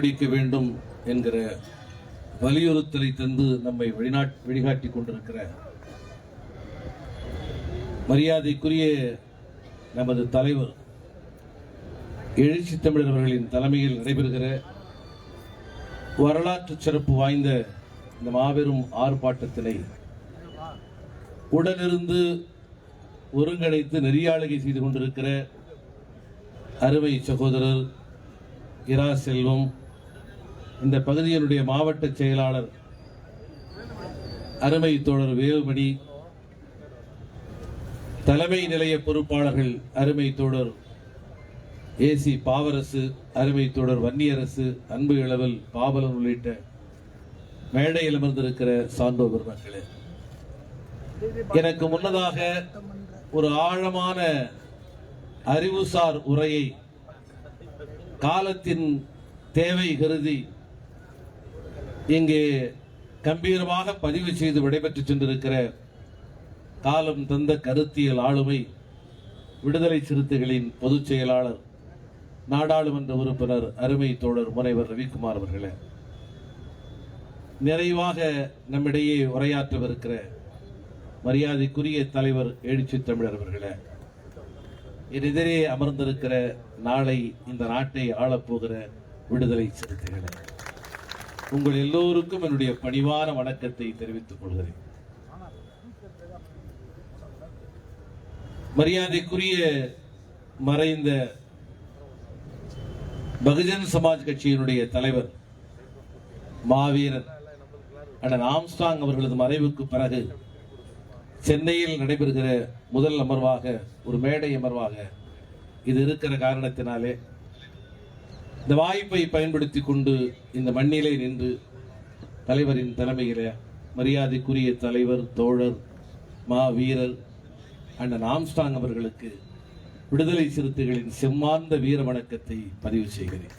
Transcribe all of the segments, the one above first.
கடைபிடிக்க வேண்டும் என்கிற வலியுறுத்தலை தந்து நம்மை வெளிநாட் வழிகாட்டி கொண்டிருக்கிற மரியாதைக்குரிய நமது தலைவர் எழுச்சி தமிழர் அவர்களின் தலைமையில் நடைபெறுகிற வரலாற்று சிறப்பு வாய்ந்த இந்த மாபெரும் ஆர்ப்பாட்டத்தினை உடனிருந்து ஒருங்கிணைத்து நெறியாளுகை செய்து கொண்டிருக்கிற அறுவை சகோதரர் இரா செல்வம் இந்த பகுதியினுடைய மாவட்ட செயலாளர் அருமை தோழர் வேலுமணி தலைமை நிலைய பொறுப்பாளர்கள் அருமை தோழர் ஏசி பாவரசு அருமை தோழர் வன்னியரசு அன்பு இளவல் பாவலன் உள்ளிட்ட மேடையில் அமர்ந்திருக்கிற சான்றோர் பெருமக்களே எனக்கு முன்னதாக ஒரு ஆழமான அறிவுசார் உரையை காலத்தின் தேவை கருதி இங்கே கம்பீரமாக பதிவு செய்து விடைபெற்று சென்றிருக்கிற காலம் தந்த கருத்தியல் ஆளுமை விடுதலை சிறுத்தைகளின் பொதுச் செயலாளர் நாடாளுமன்ற உறுப்பினர் அருமை தோழர் முனைவர் ரவிக்குமார் அவர்களே. நிறைவாக நம்மிடையே உரையாற்றவிருக்கிற மரியாதைக்குரிய தலைவர் எழுச்சி தமிழர் அவர்களே என் எதிரே அமர்ந்திருக்கிற நாளை இந்த நாட்டை ஆளப்போகிற விடுதலை சிறுத்தைகளே. உங்கள் எல்லோருக்கும் என்னுடைய பணிவான வணக்கத்தை தெரிவித்துக் கொள்கிறேன். மரியாதைக்குரிய மறைந்த பகுஜன் சமாஜ் கட்சியினுடைய தலைவர் மாவீரன் அண்ணன் ஆம்ஸ்டாங் அவர்களது மறைவுக்கு பிறகு சென்னையில் நடைபெறுகிற முதல் அமர்வாக ஒரு மேடை அமர்வாக இது இருக்கிற காரணத்தினாலே இந்த வாய்ப்பை பயன்படுத்தி கொண்டு இந்த மண்ணிலே நின்று தலைவரின் தலைமையில மரியாதைக்குரிய தலைவர் தோழர் மா வீரர் அண்ணன் ஆம்ஸ்டாங் அவர்களுக்கு விடுதலை சிறுத்தைகளின் செம்மார்ந்த வீர வணக்கத்தை பதிவு செய்கிறேன்.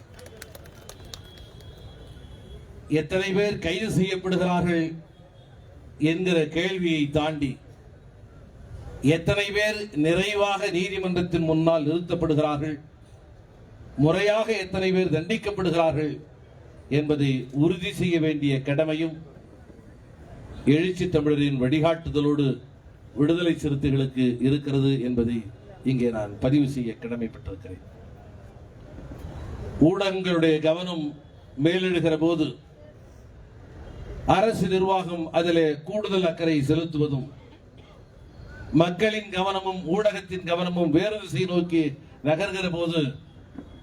எத்தனை பேர் கைது செய்யப்படுகிறார்கள் என்கிற கேள்வியை தாண்டி எத்தனை பேர் நிறைவாக நீதிமன்றத்தின் முன்னால் நிறுத்தப்படுகிறார்கள் முறையாக எத்தனை பேர் தண்டிக்கப்படுகிறார்கள் என்பதை உறுதி செய்ய வேண்டிய கடமையும் எழுச்சி தமிழரின் வழிகாட்டுதலோடு விடுதலை சிறுத்தைகளுக்கு இருக்கிறது என்பதை இங்கே நான் பதிவு செய்ய கடமைப்பட்டிருக்கிறேன். ஊடகங்களுடைய கவனம் மேலிடுகிற போது அரசு நிர்வாகம் அதிலே கூடுதல் அக்கறை செலுத்துவதும் மக்களின் கவனமும் ஊடகத்தின் கவனமும் வேறு திசை நோக்கி நகர்கிற போது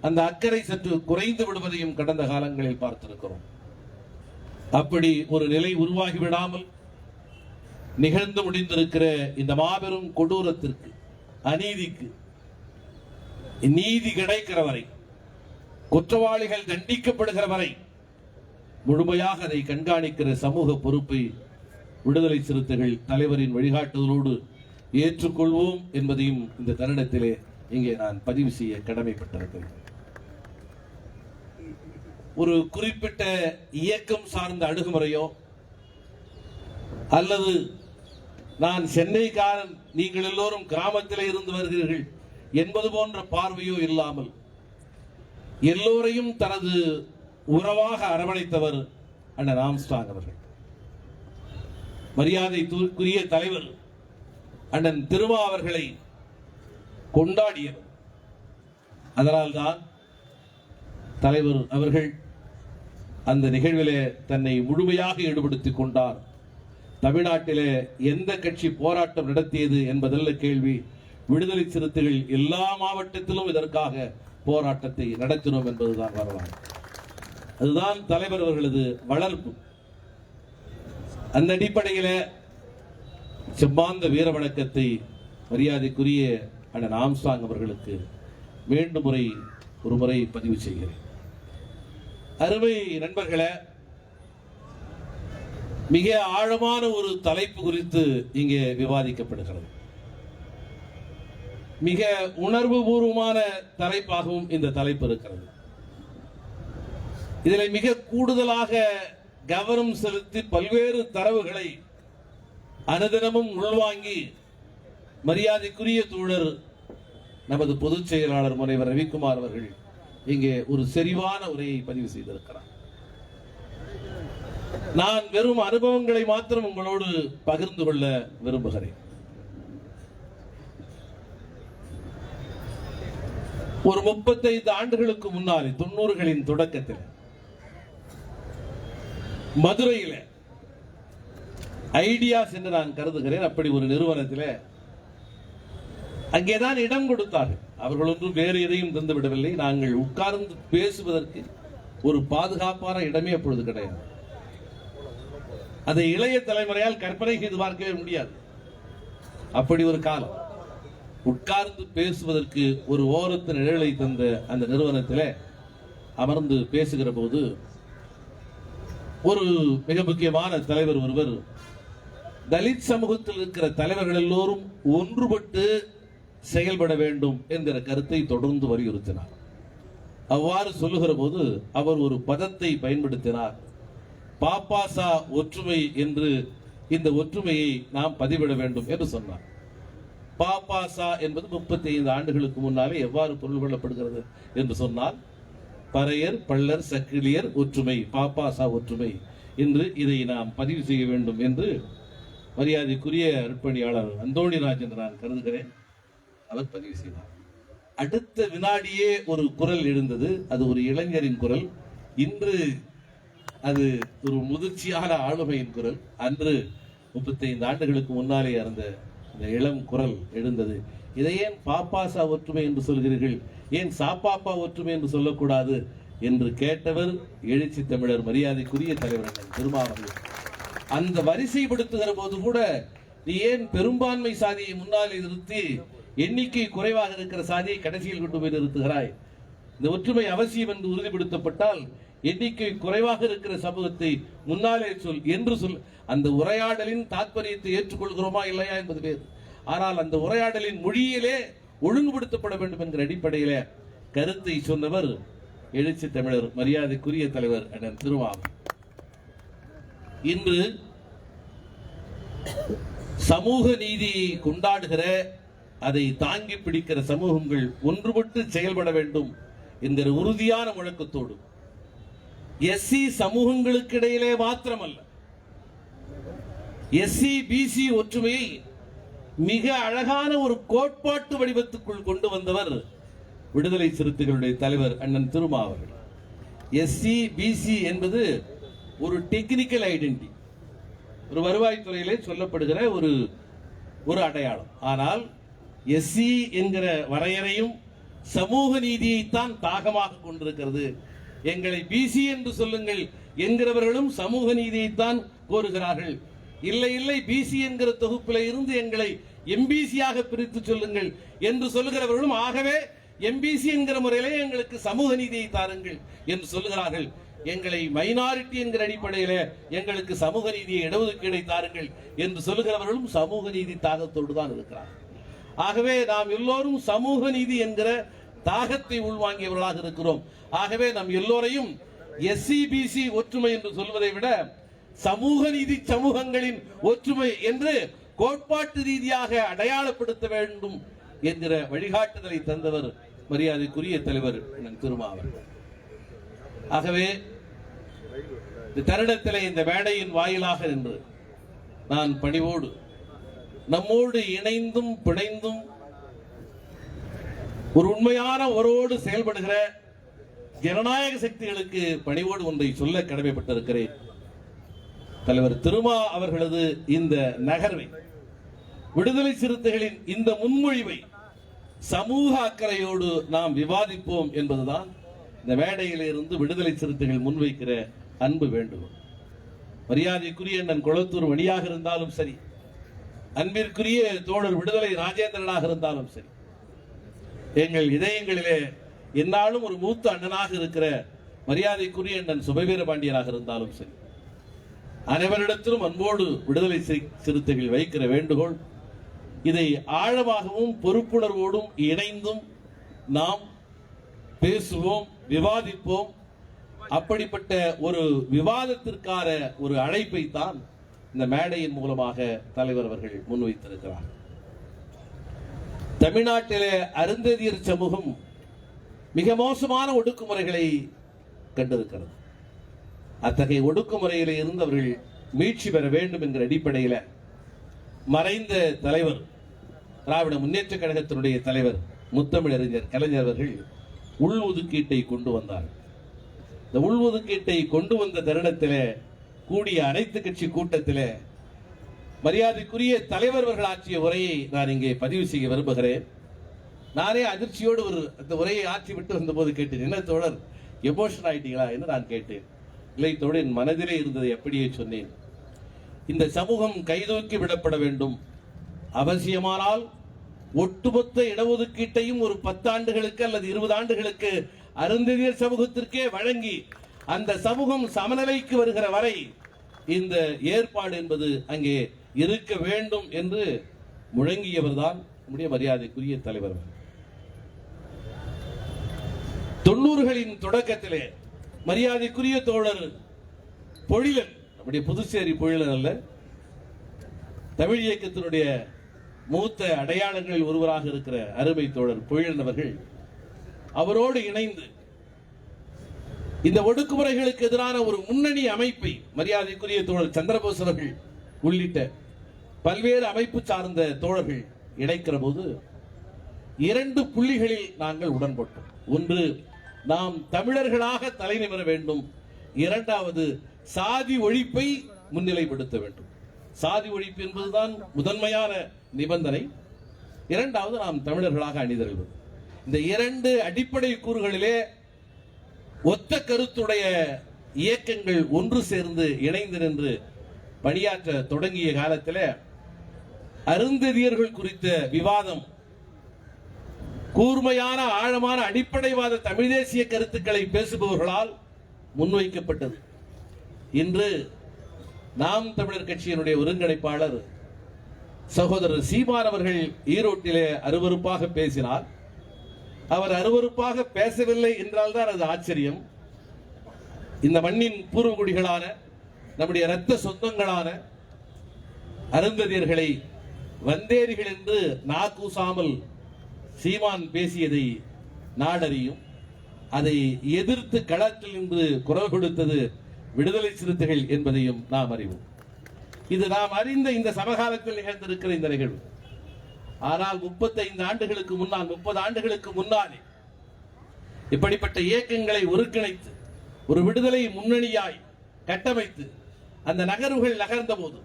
அந்த அக்கறை சற்று குறைந்து விடுவதையும் கடந்த காலங்களில் பார்த்திருக்கிறோம். அப்படி ஒரு நிலை உருவாகி விடாமல் நிகழ்ந்து முடிந்திருக்கிற இந்த மாபெரும் கொடூரத்திற்கு அநீதிக்கு நீதி கிடைக்கிற வரை குற்றவாளிகள் தண்டிக்கப்படுகிற வரை முழுமையாக அதை கண்காணிக்கிற சமூக பொறுப்பை விடுதலை சிறுத்தைகள் தலைவரின் வழிகாட்டுதலோடு ஏற்றுக்கொள்வோம் என்பதையும் இந்த தருணத்திலே இங்கே நான் பதிவு செய்ய கடமைப்பட்டிருக்கிறேன். ஒரு குறிப்பிட்ட இயக்கம் சார்ந்த அணுகுமுறையோ அல்லது நான் சென்னைக்காரன் நீங்கள் எல்லோரும் கிராமத்தில் இருந்து வருகிறீர்கள் என்பது போன்ற பார்வையோ இல்லாமல் எல்லோரையும் தனது உறவாக அரவணைத்தவர் அண்ணன் ஆம்ஸ்டாங் அவர்கள். மரியாதைக்குரிய தலைவர் அண்ணன் திருமா அவர்களை கொண்டாடியவர். அதனால்தான் தலைவர் அவர்கள் அந்த நிகழ்விலே தன்னை முழுமையாக ஈடுபடுத்திக் கொண்டார். தமிழ்நாட்டிலே எந்த கட்சி போராட்டம் நடத்தியது என்பதல்ல கேள்வி. விடுதலை சிறுத்தைகள் எல்லா மாவட்டத்திலும் இதற்காக போராட்டத்தை நடத்தினோம் என்பதுதான் வரலாறு. அதுதான் தலைவர் அவர்களது வளர்ப்பு. அந்த அடிப்படையில செம்மாந்த வீர வணக்கத்தை மரியாதைக்குரிய அண்ணன் ஆம்சாங் அவர்களுக்கு மீண்டும் முறை ஒரு முறை பதிவு செய்கிறேன். அருமை நண்பர்களே மிக ஆழமான ஒரு தலைப்பு குறித்து இங்கே விவாதிக்கப்படுகிறது. மிக உணர்வு பூர்வமான தலைப்பாகவும் இந்த தலைப்பு இருக்கிறது. இதில் மிக கூடுதலாக கவனம் செலுத்தி பல்வேறு தரவுகளை அனுதினமும் உள்வாங்கி மரியாதைக்குரிய தோழர் நமது பொதுச் செயலாளர் முனைவர் ரவிக்குமார் அவர்கள் இங்கே ஒரு செறிவான உரையை பதிவு செய்திருக்கிறார். நான் வெறும் அனுபவங்களை மாத்திரம் உங்களோடு பகிர்ந்து கொள்ள விரும்புகிறேன். ஒரு முப்பத்தைந்து ஆண்டுகளுக்கு முன்னாலே தொண்ணூறுகளின் தொடக்கத்தில் மதுரையில் ஐடியாஸ் என்று நான் கருதுகிறேன். அப்படி ஒரு நிறுவனத்தில் அங்கேதான் இடம் கொடுத்தார்கள் அவர்கள் ஒன்றும் வேறு எதையும் தந்து விடவில்லை. நாங்கள் உட்கார்ந்து பேசுவதற்கு ஒரு பாதுகாப்பான இடமே அப்பொழுது கிடையாது. அதை இளைய தலைமுறையால் கற்பனை செய்து பார்க்கவே முடியாது. அப்படி ஒரு காலம். உட்கார்ந்து பேசுவதற்கு ஒரு ஓரத்து நிழலை தந்த அந்த நிறுவனத்தில் அமர்ந்து பேசுகிற போது ஒரு மிக முக்கியமான தலைவர் ஒருவர் தலித் சமூகத்தில் இருக்கிற தலைவர்கள் எல்லோரும் ஒன்றுபட்டு செயல்பட வேண்டும் என்கிற கருத்தை தொடர்ந்து வலியுறுத்தினார். அவ்வாறு சொல்லுகிற போது அவர் ஒரு பதத்தை பயன்படுத்தினார். பாப்பாசா ஒற்றுமை என்று இந்த ஒற்றுமையை நாம் பதிவிட வேண்டும் என்று சொன்னார். பாப்பாசா என்பது முப்பத்தி ஐந்து ஆண்டுகளுக்கு முன்னாலே எவ்வாறு பொருள் கொள்ளப்படுகிறது என்று சொன்னால் பறையர் பள்ளர் சக்கிலியர் ஒற்றுமை பாப்பாசா ஒற்றுமை என்று இதை நாம் பதிவு செய்ய வேண்டும் என்று மரியாதைக்குரிய அர்ப்பணியாளர் அந்தோணிராஜ் என்று நான் கருதுகிறேன். அவர் பதிவு செய்தார். அடுத்த வினாடியே ஒரு குரல் எழுந்தது. அது ஒரு இளைஞரின் குரல். இன்று அது ஒரு முதிர்ச்சியான ஆளுமையின் குரல். அன்று முப்பத்தைந்து ஆண்டுகளுக்கு முன்னாலே அறந்த இந்த இளம் குரல் எழுந்தது. இதை ஏன் பாப்பாசா ஒற்றுமை என்று சொல்கிறீர்கள்? ஏன் சாப்பாப்பா ஒற்றுமை என்று சொல்லக்கூடாது? என்று கேட்டவர் எழுச்சி தமிழர் மரியாதைக்குரிய தலைவர் அண்ணன் அந்த வரிசைப்படுத்துகிற போது கூட நீ ஏன் பெரும்பான்மை சாதியை முன்னாலே நிறுத்தி எண்ணிக்கை குறைவாக இருக்கிற சாதியை கடைசியில் கொண்டு போய் நிறுத்துகிறாய். இந்த ஒற்றுமை அவசியம் என்று உறுதிப்படுத்தப்பட்டால் எண்ணிக்கை குறைவாக இருக்கிற சமூகத்தை முன்னாலே சொல் என்று சொல். அந்த உரையாடலின் தாத்பரியத்தை ஏற்றுக்கொள்கிறோமா இல்லையா என்பது வேறு. ஆனால் அந்த உரையாடலின் மொழியிலே ஒழுங்குபடுத்தப்பட வேண்டும் என்கிற அடிப்படையில கருத்தை சொன்னவர் எழுச்சி தமிழர் மரியாதைக்குரிய தலைவர் அண்ணன் திருவாரூர் இன்று சமூக நீதியை கொண்டாடுகிற அதை தாங்கி பிடிக்கிற சமூகங்கள் ஒன்றுபட்டு செயல்பட வேண்டும் என்கிற உறுதியான முழக்கத்தோடு. எஸ்சி சமூகங்களுக்கு இடையிலே மாத்திரமல்ல. எஸ்சி பிசி ஒற்றுமையை மிக அழகான ஒரு கோட்பாட்டு வடிவத்துக்குள் கொண்டு வந்தவர் விடுதலை சிறுத்தைகளுடைய தலைவர் அண்ணன் திருமா அவர்கள். எஸ்சி பிசி என்பது ஒரு டெக்னிக்கல் ஐடென்டி ஒரு வருவாய்த்துறையிலே சொல்லப்படுகிற ஒரு ஒரு அடையாளம். ஆனால் எஸ்சி என்கிற வரையறையும் சமூக நீதியைத்தான் தாகமாக கொண்டிருக்கிறது. எங்களை பிசி என்று சொல்லுங்கள் என்கிறவர்களும் சமூக நீதியைத்தான் கோருகிறார்கள். இல்லை இல்லை பிசி என்கிற தொகுப்பில் இருந்து எங்களை எம்பிசியாக பிரித்து சொல்லுங்கள் என்று சொல்லுகிறவர்களும் ஆகவே எம்பிசி என்கிற முறையிலே எங்களுக்கு சமூக நீதியை தாருங்கள் என்று சொல்லுகிறார்கள். எங்களை மைனாரிட்டி என்கிற அடிப்படையில எங்களுக்கு சமூக நீதியை இடஒதுக்கீடை தாருங்கள் என்று சொல்லுகிறவர்களும் சமூக நீதி தாகத்தோடு தான் இருக்கிறார்கள். ஆகவே நாம் எல்லோரும் சமூக நீதி என்கிற தாகத்தை உள்வாங்கியவர்களாக இருக்கிறோம். ஆகவே நம் எல்லோரையும் எஸ்சிபிசி ஒற்றுமை என்று சொல்வதை விட சமூக நீதி சமூகங்களின் ஒற்றுமை என்று கோட்பாட்டு ரீதியாக அடையாளப்படுத்த வேண்டும் என்கிற வழிகாட்டுதலை தந்தவர் மரியாதைக்குரிய தலைவர் அண்ணன் ஆகவே இந்த தருணத்திலே இந்த வேடையின் வாயிலாக நின்று நான் பணிவோடு நம்மோடு இணைந்தும் பிணைந்தும் ஒரு உண்மையான உறவோடு செயல்படுகிற ஜனநாயக சக்திகளுக்கு பணிவோடு ஒன்றை சொல்ல கடமைப்பட்டிருக்கிறேன். தலைவர் திருமா அவர்களது இந்த நகர்வை விடுதலை சிறுத்தைகளின் இந்த முன்மொழிவை சமூக அக்கறையோடு நாம் விவாதிப்போம் என்பதுதான் இந்த மேடையிலிருந்து இருந்து விடுதலை சிறுத்தைகள் முன்வைக்கிற அன்பு வேண்டுகோள். மரியாதைக்குரிய நன் குளத்தூர் வழியாக இருந்தாலும் சரி அன்பிற்குரிய தோழர் விடுதலை ராஜேந்திரனாக இருந்தாலும் சரி. எங்கள் இதயங்களிலே என்னாலும் ஒரு மூத்த அண்ணனாக இருக்கிற மரியாதைக்குரிய அண்ணன் சுபவீர பாண்டியனாக இருந்தாலும் சரி. அனைவரிடத்திலும் அன்போடு விடுதலை சிறு- சிறுத்தைகள் வைக்கிற வேண்டுகோள். இதை ஆழமாகவும் பொறுப்புணர்வோடும் இணைந்தும் நாம் பேசுவோம் விவாதிப்போம். அப்படிப்பட்ட ஒரு விவாதத்திற்கான ஒரு அழைப்பை தான் இந்த மேடையின் மூலமாக தலைவர் அவர்கள் முன்வைத்திருக்கிறார் தமிழ்நாட்டிலே அருந்ததியர் சமூகம் மிக மோசமான ஒடுக்குமுறைகளை கண்டிருக்கிறது. அத்தகைய ஒடுக்குமுறையில் இருந்தவர்கள் மீட்சி பெற வேண்டும் என்கிற அடிப்படையில் மறைந்த தலைவர் திராவிட முன்னேற்ற கழகத்தினுடைய தலைவர் முத்தமிழறிஞர் கலைஞர் அவர்கள் உள் ஒதுக்கீட்டை கொண்டு வந்தார். இந்த உள் ஒதுக்கீட்டை கொண்டு வந்த தருணத்தில் கூடிய அனைத்து கட்சி கூட்டத்தில் மரியாதைக்குரிய தலைவர்கள் ஆற்றிய உரையை நான் இங்கே பதிவு செய்ய விரும்புகிறேன். நானே அதிர்ச்சியோடு ஒரு அந்த உரையை ஆற்றி விட்டு வந்தபோது கேட்டேன் என்ன தோழர் எமோஷன் ஆயிட்டீங்களா? என்று நான் கேட்டேன். இல்லை தோழர் என் மனதிலே இருந்ததை அப்படியே சொன்னேன். இந்த சமூகம் கைதூக்கி விடப்பட வேண்டும். அவசியமானால் ஒட்டுமொத்த இடஒதுக்கீட்டையும் ஒரு பத்தாண்டுகளுக்கு அல்லது இருபது ஆண்டுகளுக்கு அருந்ததியர் சமூகத்திற்கே வழங்கி அந்த சமூகம் சமநிலைக்கு வருகிற வரை இந்த ஏற்பாடு என்பது அங்கே இருக்க வேண்டும் என்று முழங்கியவர்தான் நம்முடைய மரியாதைக்குரிய தலைவர் தொண்ணூறுகளின் தொடக்கத்திலே மரியாதைக்குரிய தோழர் பொழிலன் நம்முடைய புதுச்சேரி பொழிலன் அல்ல தமிழ் இயக்கத்தினுடைய மூத்த அடையாளங்களில் ஒருவராக இருக்கிற அருமை தோழர் பொழிலன் அவர்கள் அவரோடு இணைந்து இந்த ஒடுக்குமுறைகளுக்கு எதிரான ஒரு முன்னணி அமைப்பை மரியாதைக்குரிய தோழர் சந்திரபோஸ் அவர்கள் உள்ளிட்ட பல்வேறு அமைப்பு சார்ந்த தோழர்கள் இணைக்கிற போது இரண்டு புள்ளிகளில் நாங்கள் உடன்பட்டோம். ஒன்று நாம் தமிழர்களாக தலைநிமிர வேண்டும். இரண்டாவது சாதி ஒழிப்பை முன்னிலைப்படுத்த வேண்டும். சாதி ஒழிப்பு என்பதுதான் முதன்மையான நிபந்தனை. இரண்டாவது நாம் தமிழர்களாக அணிதருவது இந்த இரண்டு அடிப்படை கூறுகளிலே ஒத்த கருத்துடைய இயக்கங்கள் ஒன்று சேர்ந்து இணைந்து நின்று பணியாற்ற தொடங்கிய காலத்தில் அருந்ததியர்கள் குறித்த விவாதம் கூர்மையான ஆழமான அடிப்படைவாத தமிழ் தேசிய கருத்துக்களை பேசுபவர்களால் முன்வைக்கப்பட்டது. இன்று நாம் தமிழர் கட்சியினுடைய ஒருங்கிணைப்பாளர் சகோதரர் சீமான் அவர்கள் ஈரோட்டிலே அருவருப்பாக பேசினார். அவர் அருவருப்பாக பேசவில்லை என்றால்தான் அது ஆச்சரியம். இந்த மண்ணின் பூர்வகுடிகளான நம்முடைய இரத்த சொந்தங்களான அருந்ததியர்களை வந்தேரிகள் என்று நாக்கூசாமல் சீமான் பேசியதை நாடறியும். அதை எதிர்த்து களத்தில் நின்று குரல் கொடுத்தது விடுதலை சிறுத்தைகள் என்பதையும் நாம் அறிவோம். இது நாம் அறிந்த இந்த சமகாலத்தில் நிகழ்ந்திருக்கிற இந்த நிகழ்வு. ஆனால் 35 ஆண்டுகளுக்கு முன்னால் முப்பது ஆண்டுகளுக்கு முன்னாலே இப்படிப்பட்ட இயக்கங்களை ஒருங்கிணைத்து ஒரு விடுதலை முன்னணியாய் கட்டமைத்து அந்த நகர்வுகள் நகர்ந்த போது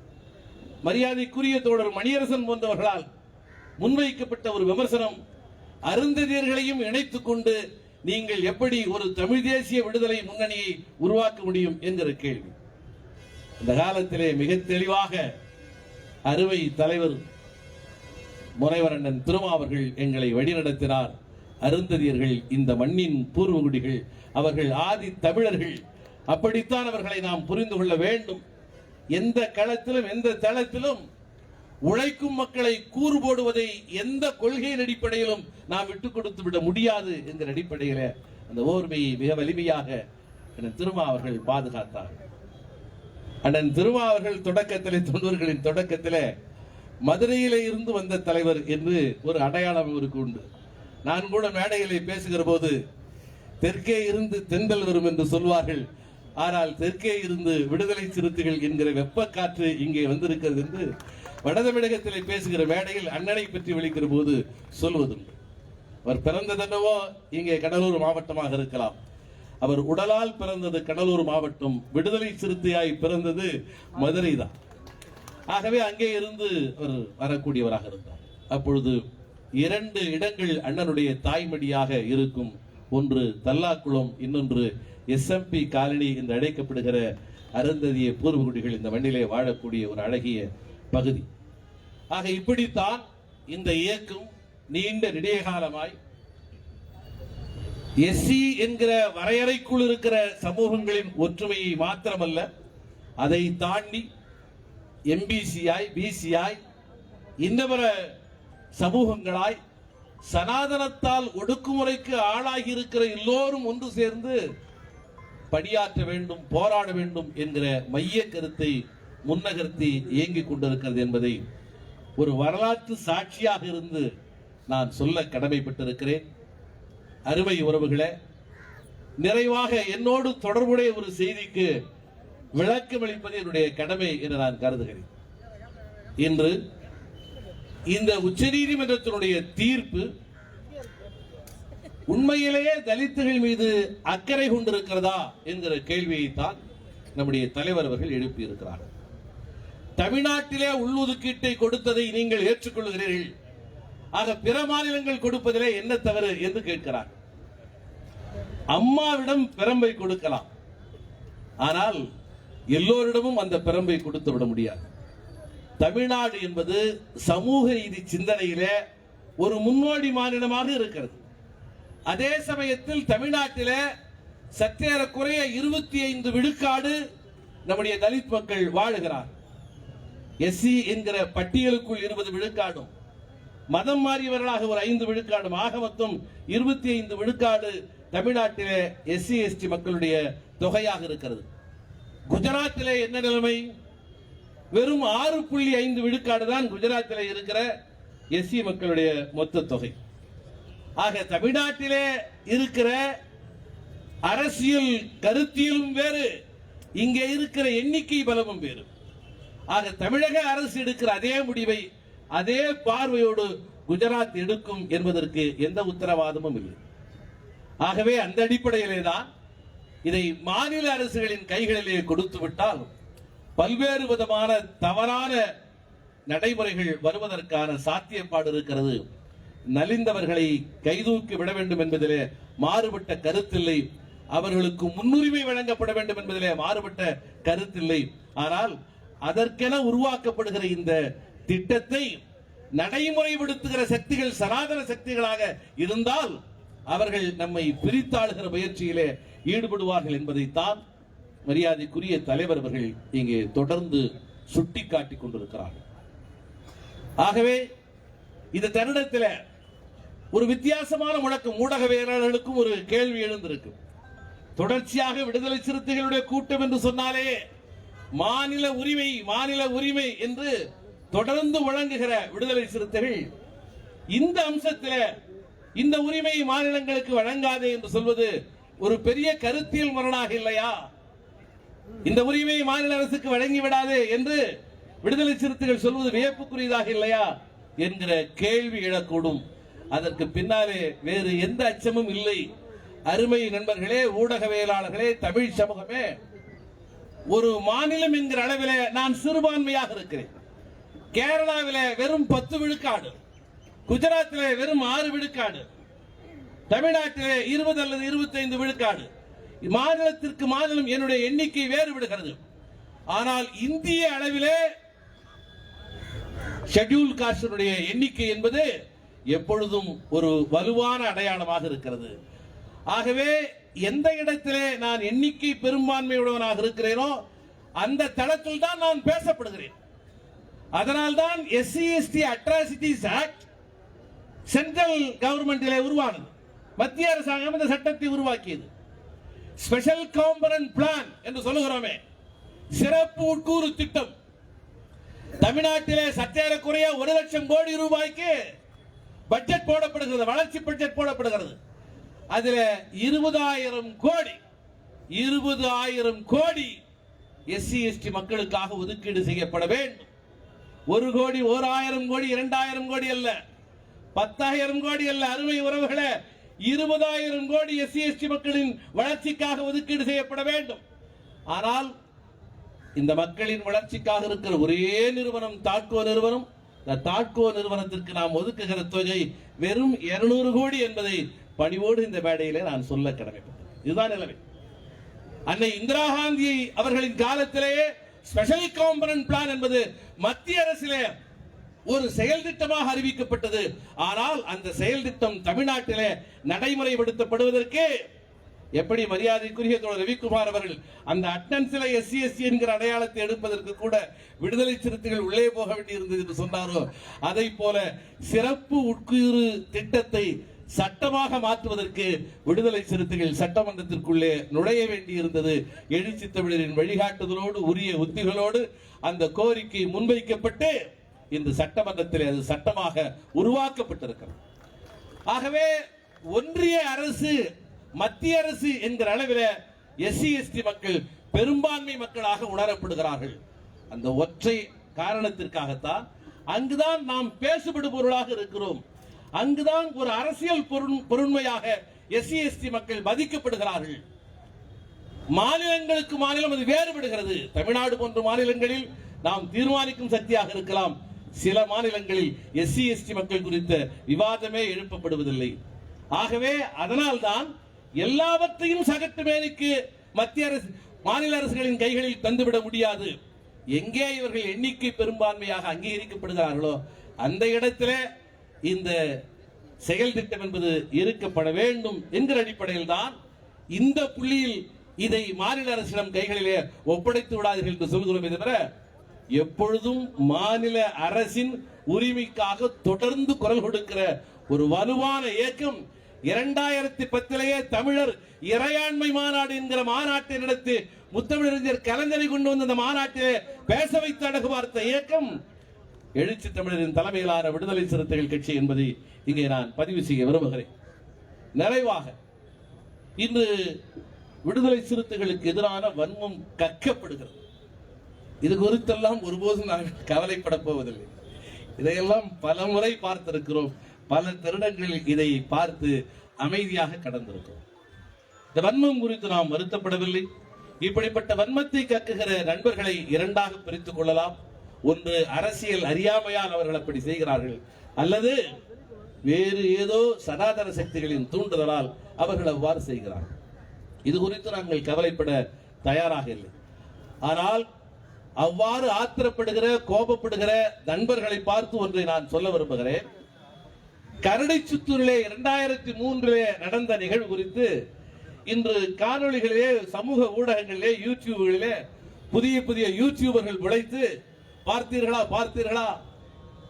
மரியாதைக்குரிய தோழர் மணியரசன் போன்றவர்களால் முன்வைக்கப்பட்ட ஒரு விமர்சனம் அருந்ததியர்களையும் இணைத்துக் கொண்டு நீங்கள் எப்படி ஒரு தமிழ் தேசிய விடுதலை முன்னணியை உருவாக்க முடியும் என்கிற கேள்வி. அந்த காலத்திலே மிக தெளிவாக அறுவை தலைவர் முனைவரண்ணன் திருமாவர்கள் எங்களை வழிநடத்தினார். அருந்ததியர்கள் இந்த மண்ணின் பூர்வகுடிகள் அவர்கள் ஆதி தமிழர்கள். அப்படித்தான் அவர்களை நாம் புரிந்து கொள்ள வேண்டும். எந்த களத்திலும் எந்த தளத்திலும் உழைக்கும் மக்களை கூறு போடுவதை எந்த கொள்கையின் அடிப்படையிலும் நாம் விட்டுக் கொடுத்து விட முடியாது என்கிற அடிப்படையில அந்த ஓர்மையை மிக வலிமையாக அண்ணன் திருமா அவர்கள் பாதுகாத்தார்கள். அண்ணன் திருமா அவர்கள் தொடக்கத்திலே தொண்ணூறுகளின் தொடக்கத்திலே மதுரையிலே இருந்து வந்த தலைவர் என்று ஒரு அடையாளம் அவருக்கு உண்டு. நான் கூட மேடைகளை பேசுகிற போது தெற்கே இருந்து தென்றல் வரும் என்று சொல்வார்கள். ஆனால் தெற்கே இருந்து விடுதலை சிறுத்தைகள் என்கிற வெப்ப காற்று இங்கே வந்திருக்கிறது என்று வடதமிழகத்திலே பேசுகிற மேடையில் அண்ணனை பற்றி விழிக்கிற போது சொல்வதுண்டு. அவர் பிறந்ததென்னவோ இங்கே கடலூர் மாவட்டமாக இருக்கலாம். அவர் உடலால் பிறந்தது கடலூர் மாவட்டம். விடுதலை சிறுத்தையாய் பிறந்தது மதுரை தான் ஆகவே அங்கே இருந்து அவர் வரக்கூடியவராக இருந்தார். அப்பொழுது இரண்டு இடங்கள் அண்ணனுடைய தாய்மடியாக இருக்கும். ஒன்று தல்லாக்குளம் இன்னொன்று எஸ்எம்பி காலனி என்று அழைக்கப்படுகிற அருந்ததிய பூர்வகுடிகள் இந்த மண்ணிலே வாழக்கூடிய ஒரு அழகிய பகுதி. ஆக இப்படித்தான் இந்த இயக்கம் நீண்ட நெடிய காலமாய் எஸ்சி என்கிற வரையறைக்குள் இருக்கிற சமூகங்களின் ஒற்றுமையை மாத்திரமல்ல அதை தாண்டி எம்பிசியாய் பிசியாய் இன்னபிற சமூகங்களாய் சனாதனத்தால் ஒடுக்குமுறைக்கு ஆளாகி இருக்கிற எல்லோரும் ஒன்று சேர்ந்து பணியாற்ற வேண்டும் போராட வேண்டும் என்கிற மைய கருத்தை முன்னகர்த்தி இயங்கிக் கொண்டிருக்கிறது என்பதை ஒரு வரலாற்று சாட்சியாக இருந்து நான் சொல்ல கடமைப்பட்டிருக்கிறேன். அருமை உறவுகளே நிறைவாக என்னோடு தொடர்புடைய ஒரு செய்திக்கு விளக்கம் அளிப்பது என்னுடைய கடமை என்று நான் கருதுகிறேன். இன்று இந்த உச்சநீதிமன்றத்தினுடைய தீர்ப்பு உண்மையிலேயே தலித்துகள் மீது அக்கறை கொண்டிருக்கிறதா என்கிற கேள்வியைத்தான் நம்முடைய தலைவர் அவர்கள் எழுப்பியிருக்கிறார்கள் தமிழ்நாட்டிலே உள்ளொதுக்கீட்டை கொடுத்ததை நீங்கள் ஏற்றுக்கொள்கிறீர்கள். ஆக பிற மாநிலங்கள் கொடுப்பதிலே என்ன தவறு என்று கேட்கிறார். அம்மாவிடம் பெரம்பை கொடுக்கலாம். ஆனால் எல்லோரிடமும் அந்த பெரம்பை கொடுத்து விட முடியாது. தமிழ்நாடு என்பது சமூக நீதி சிந்தனையிலே ஒரு முன்னோடி மாநிலமாக இருக்கிறது. அதே சமயத்தில் தமிழ்நாட்டில சற்றேறக்குறைய இருபத்தி ஐந்து விழுக்காடு நம்முடைய தலித் மக்கள் வாழுகிறார். எஸ்சி என்கிற பட்டியலுக்குள் இருபது விழுக்காடும் மதம் மாறியவர்களாக ஒரு ஐந்து விழுக்காடும் ஆக மொத்தம் இருபத்தி ஐந்து விழுக்காடு தமிழ்நாட்டிலே எஸ்சி எஸ்டி மக்களுடைய தொகையாக இருக்கிறது. குஜராத்திலே என்ன நிலைமை? வெறும் ஆறு புள்ளி ஐந்து விழுக்காடு தான் குஜராத்தில் இருக்கிற எஸ்சி மக்களுடைய மொத்த தொகை. ஆக தமிழ்நாட்டிலே இருக்கிற அரசியல் கருத்தியலும் வேறு. இங்கே இருக்கிற எண்ணிக்கை பலமும் வேறு. ஆக தமிழக அரசு எடுக்கிற அதே முடிவை அதே பார்வையோடு குஜராத் எடுக்கும் என்பதற்கு எந்த உத்தரவாதமும் இல்லை. ஆகவே அந்த அடிப்படையிலே தான் இதை மாநில அரசுகளின் கைகளிலே கொடுத்து விட்டால் பல்வேறு விதமான தவறான நடைமுறைகள் வருவதற்கான சாத்தியப்பாடு இருக்கிறது. நலிந்தவர்களை கைதூக்கி விட வேண்டும் என்பதிலே மாறுபட்ட கருத்தில்லை. அவர்களுக்கு முன்னுரிமை வழங்கப்பட வேண்டும் என்பதிலே மாறுபட்ட கருத்தில்லை. ஆனால் அதற்கென உருவாக்கப்படுகிற இந்த திட்டத்தை நடைமுறைப்படுத்துகிற சக்திகள் சனாதன சக்திகளாக இருந்தால் அவர்கள் நம்மை பிரித்தாளுகிற முயற்சியிலே ஈடுபடுவார்கள் என்பதைத்தான் மரியாதைக்குரிய தலைவர் அவர்கள் இங்கே தொடர்ந்து சுட்டிக்காட்டி கொண்டிருக்கிறார்கள். ஆகவே இந்த தருணத்தில் ஒரு வித்தியாசமான முழக்கம் ஊடகவியலாளர்களுக்கும் ஒரு கேள்வி எழுந்திருக்கு தொடர்ச்சியாக விடுதலை சிறுத்தைகளுடைய கூட்டம் என்று சொன்னாலே மாநில உரிமை மாநில உரிமை என்று தொடர்ந்து வழங்குகிற விடுதலை சிறுத்தைகள் இந்த அம்சத்தில் இந்த உரிமை மாநிலங்களுக்கு வழங்காதே என்று சொல்வது ஒரு பெரிய கருத்தியல் முரணாக இல்லையா? இந்த உரிமை மாநில அரசுக்கு வழங்கி விடாதே என்று விடுதலை சிறுத்தைகள் சொல்வது வியப்புக்குரியதாக இல்லையா என்கிற கேள்வி எழக்கூடும். அதற்கு பின்னாலே வேறு எந்த அச்சமும் இல்லை. அருமை நண்பர்களே ஊடகவியலாளர்களே தமிழ் சமூகமே ஒரு மாநிலம் என்கிற அளவிலே நான் சிறுபான்மையாக இருக்கிறேன். கேரளாவிலே வெறும் பத்து விழுக்காடு. குஜராத்திலே வெறும் ஆறு விழுக்காடு. தமிழ்நாட்டிலே இருபது அல்லது இருபத்தைந்து விழுக்காடு. மாநிலத்திற்கு மாநிலம் என்னுடைய எண்ணிக்கை வேறுபடுகிறது ஆனால் இந்திய அளவிலே ஷெட்யூல் காஸ்டனுடைய எண்ணிக்கை என்பது எப்பொழுதும் ஒரு வலுவான அடையாளமாக இருக்கிறது. ஆகவே எந்த இடத்திலே நான் எண்ணிக்கை பெரும்பான்மையுடையவனாக இருக்கிறேனோ அந்த தளத்தில் தான் நான் பேசப்படுகிறேன். அதனால்தான் SC ST atrocities act central கவர்மெண்டிலே உருவானது. மத்திய அரசாங்கம் இந்த சட்டத்தை உருவாக்கியது. ஸ்பெஷல் காம்பனன்ட் பிளான் என்று சொல்லுகிறோமே. சிறப்பு உட்கூறு திட்டம். தமிழ்நாட்டிலே சற்றேறக்குறைய ஒரு லட்சம் கோடி ரூபாய்க்கு பட்ஜெட் போடப்படுகிறது வளர்ச்சி பட்ஜெட் போடப்படுகிறது. அதில் இருபதாயிரம் கோடி இருபது ஆயிரம் கோடி எஸ்சி எஸ்டி மக்களுக்காக ஒதுக்கீடு செய்யப்பட வேண்டும். ஒரு கோடி ஓர் ஆயிரம் கோடி இரண்டாயிரம் கோடி அல்ல. பத்தாயிரம் கோடி அல்ல அருமை உறவுகளை இருபதாயிரம் கோடி எஸ்சி எஸ்டி மக்களின் வளர்ச்சிக்காக ஒதுக்கீடு செய்யப்பட வேண்டும். ஆனால் இந்த மக்களின் வளர்ச்சிக்காக இருக்கிற ஒரே நிறுவனம் தாட்கோ நிறுவனம். இந்த தாட்கோ நிறுவனத்திற்கு நாம் ஒதுக்குகிற தொகை வெறும் 200 கோடி என்பதை பணிவோடு இந்த மேடையிலே நான் சொல்ல கடமைப்பட்டேன் இதுதான் நிலைமை. அன்னை இந்திரா காந்தி அவர்களின் காலத்திலேயே ஸ்பெஷல் காம்பனன்ட் பிளான் என்பது மத்திய அரசிலே ஒரு செயல் திட்டமாக அறிவிக்கப்பட்டது. ஆனால் அந்த செயல் திட்டம் தமிழ்நாட்டிலே நடைமுறைப்படுத்தப்படுவதற்கு எப்படி மரியாதைக்குரிய தோழர் ரவிக்குமார் அவர்கள் அந்த அட்டன்ஸில் எஸ்சி எஸ்சி என்கிற அடையாளத்தை எடுப்பதற்கு கூட விடுதலை சிறுத்தைகள் உள்ளே போக வேண்டியிருந்தது என்று சொன்னாரோ? அதை போல சிறப்பு உட்குறு திட்டத்தை சட்டமாக மாற்றுவதற்கு விடுதலை சிறுத்தைகள் சட்டமன்றத்திற்குள்ளே நுழைய வேண்டியிருந்தது. எழுச்சி தமிழரின் வழிகாட்டுதலோடு உரிய உத்திகளோடு அந்த கோரிக்கை முன்வைக்கப்பட்டு இந்த சட்டமன்றத்தில் அது சட்டமாக உருவாக்கப்பட்டிருக்கிறது. ஆகவே ஒன்றிய அரசு மத்திய அரசு என்கிற அளவில் எஸ்சி எஸ்டி மக்கள் பெரும்பான்மை மக்களாக உணரப்படுகிறார்கள். அந்த ஒற்றை காரணத்திற்காகத்தான் அங்குதான் நாம் பேசுபடுபொருளாக இருக்கிறோம். அங்குதான் ஒரு அரசியல் பொருண்- பொருண்மையாக எஸ்சி எஸ்டி மக்கள் மதிக்கப்படுகிறார்கள். மாநிலங்களுக்கு மாநிலம் அது வேறுபடுகிறது. தமிழ்நாடு போன்ற மாநிலங்களில் நாம் தீர்மானிக்கும் சக்தியாக இருக்கலாம். சில மாநிலங்களில் எஸ்சி எஸ்டி மக்கள் குறித்த விவாதமே எழுப்பப்படுவதில்லை. ஆகவே அதனால்தான் எல்லாவற்றையும் சகட்டு மேலுக்கு மத்திய அரசு மாநில அரசுகளின் கைகளில் தந்துவிட முடியாது. எங்கே இவர்கள் எண்ணிக்கை பெரும்பான்மையாக அங்கீகரிக்கப்படுகிறார்களோ அந்த இடத்திலே இந்த செயல் திட்டம் என்பது இருக்கப்பட வேண்டும் என்கிற அடிப்படையில் தான் இந்த புள்ளியில் இதை மாநில அரசிடம் கைகளிலே ஒப்படைத்து விடாதீர்கள் என்று சொல்கிறோமே தவிர எப்பொழுதும் மாநில அரசின் உரிமைக்காக தொடர்ந்து குரல் கொடுக்கிற ஒரு வலுவான இயக்கம் இரண்டாயிரத்தி பத்திலேயே தமிழர் இறையாண்மை மாநாடு என்கிற மாநாட்டை நடத்தி முத்தமிழறிஞர் கலைஞரை கொண்டு வந்த அந்த மாநாட்டிலே பேச வைத்து அடகு பார்த்த இயக்கம் எழுச்சி தமிழரின் தலைமையிலான விடுதலை சிறுத்தைகள் கட்சி என்பதை இங்கே நான் பதிவு செய்ய விரும்புகிறேன். நிறைவாக இன்று விடுதலை சிறுத்தைகளுக்கு எதிரான வன்மம் கற்கப்படுகிறது. இது குறித்தெல்லாம் ஒருபோதும் நாங்கள் கவலைப்பட போவதில்லை. இதையெல்லாம் பல முறை பார்த்திருக்கிறோம். பல தருணங்களில் இதை பார்த்து அமைதியாக கடந்திருக்கிறோம். இந்த வன்மம் குறித்து நாம் வருத்தப்படவில்லை. இப்படிப்பட்ட வன்மத்தை கக்குகிற நண்பர்களை இரண்டாக பிரித்துக் கொள்ளலாம். ஒன்று அரசியல் அறியாமையால் அவர்கள் அப்படி செய்கிறார்கள். அல்லது வேறு ஏதோ சனாதன சக்திகளின் தூண்டுதலால் அவர்கள் அவ்வாறு செய்கிறார்கள். இது குறித்து நாங்கள் கவலைப்பட தயாராக இல்லை. ஆனால் அவ்வாறு ஆத்திரப்படுகிற கோபப்படுகிற நண்பர்களை பார்த்து ஒன்றை நான் சொல்ல விரும்புகிறேன். கரடை சுத்தூரிலே இரண்டாயிரத்தி மூன்றிலே நடந்த நிகழ்வு குறித்து இன்று காணொலிகளிலே சமூக ஊடகங்களிலே யூடியூப்களிலே புதிய புதிய யூடியூபர்கள் உழைத்து பார்த்தீர்களா பார்த்தீர்களா?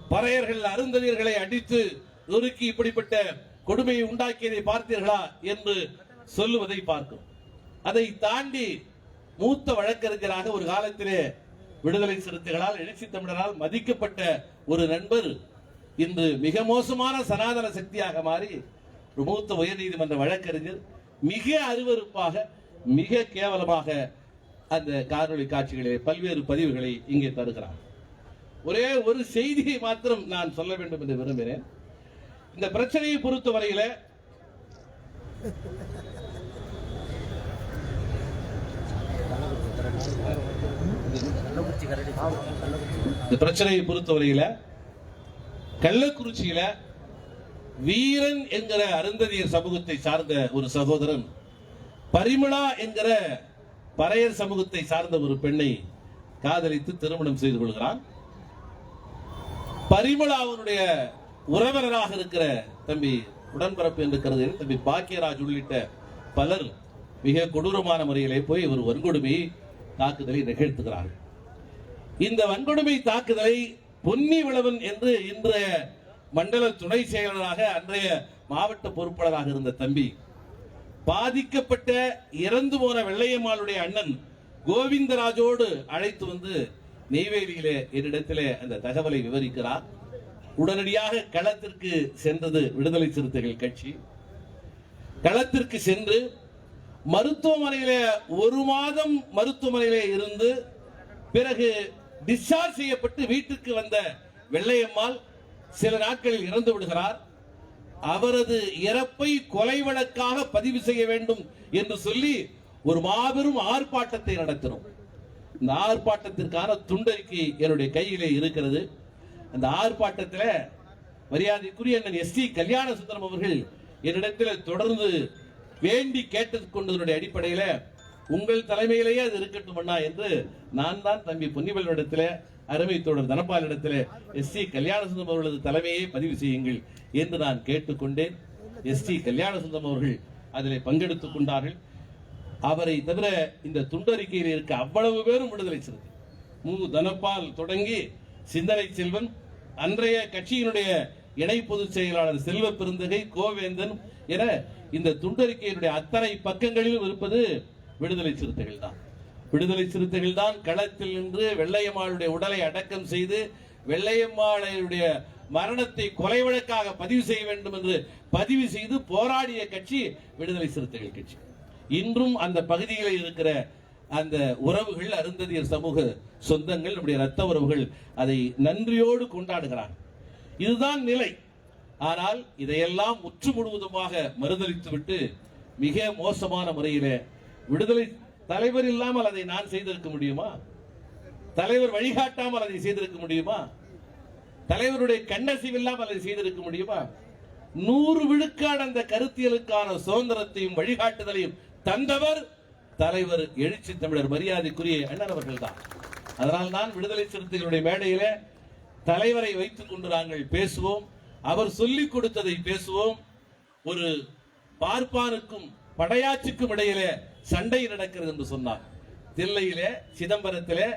பறையர்கள் அருந்ததியர்களை அடித்து நொறுக்கி இப்படிப்பட்ட கொடுமையை உண்டாக்கியதை பார்த்தீர்களா என்று சொல்லுவதை பார்க்கும். அதை தாண்டி மூத்த வழக்கறிஞராக ஒரு காலத்திலே விடுதலை சிறுத்தைகளால் எழுச்சி தமிழரால் மதிக்கப்பட்ட ஒரு நண்பர் இன்று மிக மோசமான சனாதன சக்தியாக மாறி ஒரு மூத்த உயர்நீதிமன்ற வழக்கறிஞர் மிக அருவருப்பாக மிக கேவலமாக அந்த காணொலி காட்சிகளை பல்வேறு பதிவுகளை இங்கே தருகிறார். ஒரே ஒரு செய்தியை மாத்திரம் நான் சொல்ல வேண்டும் என்று விரும்புகிறேன். இந்த பிரச்சனையை பொறுத்தவரையில இந்த பிரச்சனையை பொறுத்தவரையில கள்ளக்குறிச்சியில வீரன் என்கிற அருந்ததியர் சமூகத்தை சார்ந்த ஒரு சகோதரன் பரிமளா என்கிற பறையர் சமூகத்தை சார்ந்த ஒரு பெண்ணை காதலித்து திருமணம் செய்து கொள்கிறான். பரிமளாவுடைய உறவினராக இருக்கிற தம்பி உடன்பரப்பு என்று கருதுகிறேன். தம்பி பாக்கியராஜ் உள்ளிட்ட பலர் மிக கொடூரமான முறையிலே போய் ஒரு வன்கொடுமை தாக்குதலை நிகழ்த்துகிறார்கள். இந்த வன்கொடுமை தாக்குதலை பொன்னி விளவன் என்று இன்றைய மண்டல துணை செயலராக அன்றைய மாவட்ட பொறுப்பாளராக இருந்த தம்பி பாதிக்கப்பட்ட இறந்து போன வெள்ளையம்மாளுடைய அண்ணன் கோவிந்தராஜோடு அழைத்து வந்து நெய்வேலியிலே என்னிடத்திலே அந்த தகவலை விவரிக்கிறார். உடனடியாக களத்திற்கு சென்றது விடுதலை சிறுத்தைகள் கட்சி. களத்திற்கு சென்று மருத்துவமனையிலே ஒரு மாதம் மருத்துவமனையிலே இருந்து பிறகு டிஸ்சார்ஜ் செய்யப்பட்டு வீட்டுக்கு வந்த வெள்ளையம்மாள் சில நாட்களில் இறந்து விடுகிறார். அவரது இறப்பை கொலை வழக்காக பதிவு செய்ய வேண்டும் என்று சொல்லி ஒரு மாபெரும் ஆர்ப்பாட்டத்தை நடத்தினோம். இந்த ஆர்ப்பாட்டத்திற்கான துண்டறிக்கை என்னுடைய கையிலே இருக்கிறது. அந்த ஆர்ப்பாட்டத்தில் மரியாதைக்குரிய அண்ணன் எஸ் டி கல்யாண சுந்தரம் அவர்கள் என்னிடத்தில் தொடர்ந்து வேண்டி கேட்டுக் கொண்டதனுடைய அடிப்படையில் உங்கள் தலைமையிலேயே அது இருக்கட்டும் அண்ணா என்று நான் தான் தம்பி பொன்னிவலிடத்தில் அருமை தோழர் தனபாலிடத்தில் எஸ் சி கல்யாணசுந்தரம் அவர்களது தலைமையை பதிவு செய்யுங்கள் என்று நான் கேட்டுக்கொண்டேன். எஸ் சி கல்யாணசுந்தரம் அவர்கள் அதில் பங்கெடுத்துக் கொண்டார்கள். அவரை தவிர இந்த துண்டறிக்கையில் இருக்க அவ்வளவு பேரும் விடுதலை சிறுத்தை. மு. தனபால் தொடங்கி சிந்தனை செல்வன் அன்றைய கட்சியினுடைய இணை பொதுச் செயலாளர் செல்வ பெருந்தகை கோவேந்தன் என இந்த துண்டறிக்கையினுடைய அத்தனை பக்கங்களிலும் இருப்பது விடுதலை சிறுத்தைகள் தான் விடுதலை சிறுத்தைகள் தான் களத்தில் நின்று வெள்ளையம்மாளுடைய உடலை அடக்கம் செய்து வெள்ளையம்மாளுடைய மரணத்தை கொலை வழக்காக பதிவு செய்ய வேண்டும் என்று பதிவு செய்து போராடிய கட்சி விடுதலை சிறுத்தைகள் கட்சி. இன்றும் அந்த பகுதிகளில் இருக்கிற அந்த உறவுகள் அருந்ததியர் சமூக சொந்தங்கள் நம்முடைய ரத்த உறவுகள் அதை நன்றியோடு கொண்டாடுகிறார்கள். இதுதான் நிலை. ஆனால் இதையெல்லாம் முற்று முழுவதுமாக மறுதளித்துவிட்டு மிக மோசமான முறையிலே விடுதலை தலைவர் இல்லாமல் அதை நான் செய்திருக்க முடியுமா? தலைவர் வழிகாட்டாமல் அதை செய்திருக்க முடியுமா? தலைவருடைய கண்ணசிவு இல்லாமல் அதை செய்திருக்க முடியுமா? நூறு விழுக்காடு அந்த கருத்தியலுக்கான சுதந்திரத்தையும் வழிகாட்டுதலையும் தந்தவர் தலைவர் எழுச்சி தமிழர் மரியாதைக்குரிய அண்ணன் அவர்கள் தான் அதனால் தான் விடுதலை சிறுத்தைகளுடைய மேடையிலே தலைவரை வைத்துக் கொண்டு நாங்கள் பேசுவோம். அவர் சொல்லிக் கொடுத்ததை பேசுவோம். ஒரு பார்ப்பானுக்கும் படையாச்சுக்கும் இடையிலே சண்டை நடக்கிறது என்று சொன்னார். தில்லையிலே சிதம்பரத்திலே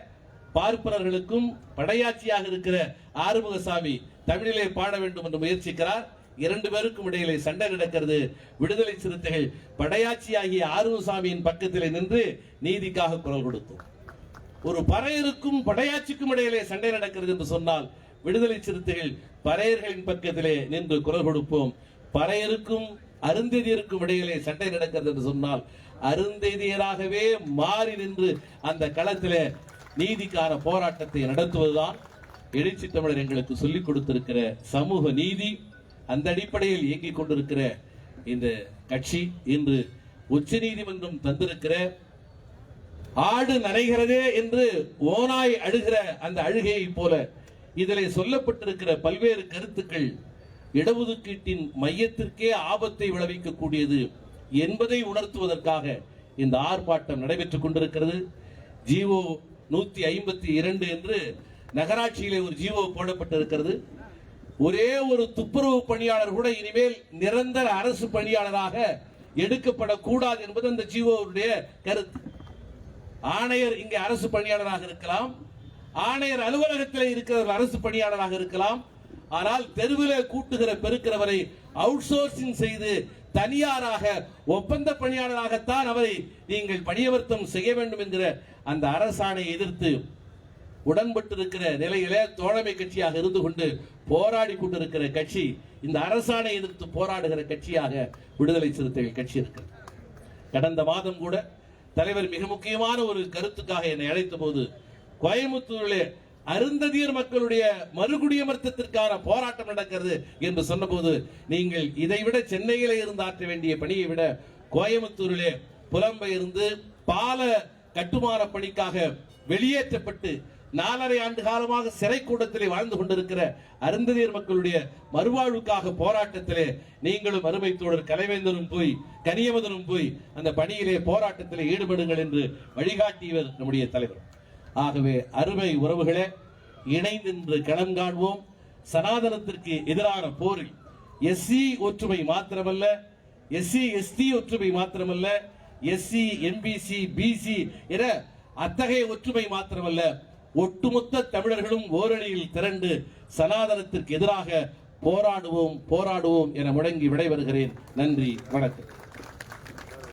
பார்ப்பனர்களுக்கும் படையாட்சியாக இருக்கிற ஆறுமுகசாமி தமிழிலே பாட வேண்டும் என்று முயற்சிக்கிறார். இரண்டு பேருக்கும் இடையிலே சண்டை நடக்கிறது. விடுதலை சிறுத்தைகள் படையாட்சியாகிய ஆறுமுகசாமியின் பக்கத்திலே நின்று நீதிக்காக குரல் கொடுத்தோம். ஒரு பறையருக்கும் படையாட்சிக்கும் இடையிலே சண்டை நடக்கிறது என்று சொன்னால் விடுதலை சிறுத்தைகள் பறையர்களின் பக்கத்திலே நின்று குரல் கொடுப்போம். பறையருக்கும் அருந்ததியருக்கும் இடையிலே சண்டை நடக்கிறது என்று சொன்னால் அருந்ததியராகவே மாறி நின்று அந்த களத்திலே நீதிக்கான போராட்டத்தை நடத்துவதுதான் எழுச்சி தமிழர் எங்களுக்கு சொல்லிக் கொடுத்திருக்கிற சமூக நீதி. அந்த அடிப்படையில் இயங்கிக் கொண்டிருக்கிற இந்த கட்சி இன்று உச்ச நீதிமன்றம் தந்திருக்கிற ஆடு நனைகிறதே என்று ஓனாய் அழுகிற அந்த அழுகையை போல இதில் சொல்லப்பட்டிருக்கிற பல்வேறு கருத்துக்கள் இடஒதுக்கீட்டின் மையத்திற்கே ஆபத்தை விளைவிக்கக்கூடியது என்பதை உணர்த்துவதற்காக இந்த ஆர்ப்பாட்டம் நடைபெற்றுக் கொண்டிருக்கிறது. ஜிஓ நூத்தி ஐம்பத்தி இரண்டு என்று நகராட்சியிலே ஒரு ஜிஓ போடப்பட்டிருக்கிறது. ஒரே ஒரு துப்புரவு பணியாளர் கூட இனிமேல் நிரந்தர அரசு பணியாளராக எடுக்கப்படக்கூடாது என்பது அந்த ஜிஓவுடைய கருத்து. ஆணையர் இங்கே அரசு பணியாளராக இருக்கலாம். ஆணையர் அலுவலகத்தில் இருக்கிறவர் அரசு பணியாளராக இருக்கலாம். ஆனால் தெருவில் கூட்டுகிற பெருக்கிறவரை அவுட் சோர்சிங் செய்து தனியாராக ஒப்பந்த பணியாளராகத்தான் அவரை நீங்கள் பணியவர்த்தம் செய்ய வேண்டும் என்கிற அந்த அரசாணை எதிர்த்து உடன்பட்டிருக்கிற நிலையிலே தோழமை கட்சியாக இருந்து கொண்டு போராடி கொண்டிருக்கிற கட்சி இந்த அரசாணை எதிர்த்து போராடுகிற கட்சியாக விடுதலை சிறுத்தைகள் கட்சி இருக்கிறது. கடந்த மாதம் கூட தலைவர் மிக முக்கியமான ஒரு கருத்துக்காக என்னை அழைத்த போது கோயம்புத்தூரிலே அருந்ததியர் மக்களுடைய மறுகுடியமர்த்தத்திற்கான போராட்டம் நடக்கிறது என்று சொன்னபோது நீங்கள் இதைவிட சென்னையிலே இருந்து ஆற்ற வேண்டிய பணியை விட கோயம்புத்தூரிலே புலம்பெயர்ந்து பால கட்டுமான பணிக்காக வெளியேற்றப்பட்டு நாலரை ஆண்டு காலமாக சிறை கூடத்திலே வாழ்ந்து கொண்டிருக்கிற அருந்ததியர் மக்களுடைய மறுவாழ்வுக்காக போராட்டத்திலே நீங்களும் அருமை தோழர் கலைவேந்தரும் போய் கனியவதனும் போய் அந்த பணியிலே போராட்டத்திலே ஈடுபடுங்கள் என்று வழிகாட்டியவர் நம்முடைய தலைவர். ஆகவே அருமை உறவுகளே இணைந்து நின்று களம் காண்போம். சனாதனத்திற்கு எதிரான போரில் எஸ்சி ஒற்றுமை மாத்திரமல்ல எஸ்சி எஸ்டி ஒற்றுமை மாத்திரமல்ல எஸ்சி எம்பிசி பிசி என அத்தகைய ஒற்றுமை மாத்திரமல்ல ஒட்டுமொத்த தமிழர்களும் ஓரணியில் திரண்டு சனாதனத்திற்கு எதிராக போராடுவோம் போராடுவோம் என முழங்கி விடைபெறுகிறேன். நன்றி வணக்கம்.